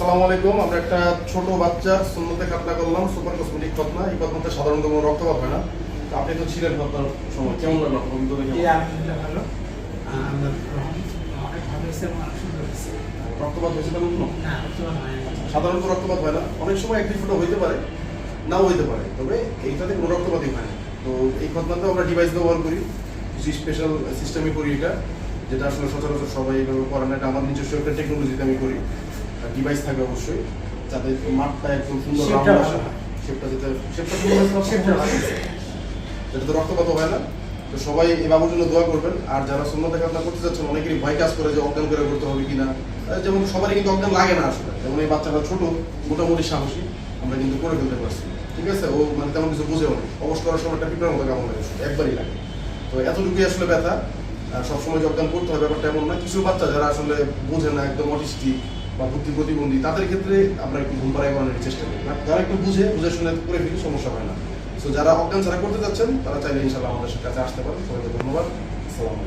আসসালামু আলাইকুম। আমরা একটা ছোট বাচ্চার সুন্নতে খাতনা করলাম সুপার কসমেটিক খতনা। এই খতনাতে সাধারণত কোনো রক্তপাত হয় না। আপনি তো ছিলেন খতনার সময়। কেমন লাগল আপনার আলহামদুলিল্লাহ ভালো। আহ, আমরা গ্রহণ অনেক ভালো হয়েছে সুন্দর হয়েছে। রক্তপাত হয়েছে তেমন কোনো? সাধারণত রক্তপাত হয় না। অনেক সময় একটি ফুটো হইতে পারে নাও হইতে পারে। তবে এইটাতে কোনো রক্তপাতই হয় না। তো এই খতনাতে আমরা ডিভাইস ব্যবহার করি। কিছু স্পেশাল সিস্টেমে করি এটা যেটা আসলে সচরাচর সবাই এইভাবে করে না। এটা আমার নিজস্ব একটা টেকনোলজিতে আমি করি। ডিভাইস থাকে অবশ্যই যাতে মাঠটা একদম সুন্দর রাউন্ড আসে। শেপটা যেতে শেপটা সুন্দর। যেটাতে রক্তপাত হয় না। তো সবাই এই বাবুর জন্য দোয়া করবেন। আর যারা সুন্নত খাতনা করতে যাচ্ছেন অনেকেরই ভয় কাজ করে যে অজ্ঞান করে করতে হবে কিনা। যেমন সবারই কিন্তু অজ্ঞান লাগে না আসলে। যেমন এই বাচ্চাটা ছোট মোটামুটি সাহসী আমরা কিন্তু করে ফেলতে পারছি। ঠিক আছে? ও মানে তেমন কিছু বুঝেও না। অবশ্য করার সময় একটা পিঁপড়ার মতো কেমন লাগে শুধু, একবারই লাগে। তো এতটুকুই আসলে ব্যথা। সবসময় যোগদান করতে হবে ব্যাপারটা এমন না কিছু বাচ্চা যারা আসলে বোঝে না একদম অটিস্টিক বা বুদ্ধি প্রতিবন্ধী, তাদের ক্ষেত্রে আমরা একটু ঘুম পাড়ায় করানোর চেষ্টা করি। না যারা একটু বুঝে বুঝে শুনে করে ফেলি, সমস্যা হয় না। তো যারা অজ্ঞান ছাড়া করতে যাচ্ছেন তারা চাইলে ইনশাল্লাহ আমাদের কাছে আসতে পারেন। সবাইকে ধন্যবাদ। আসসালামু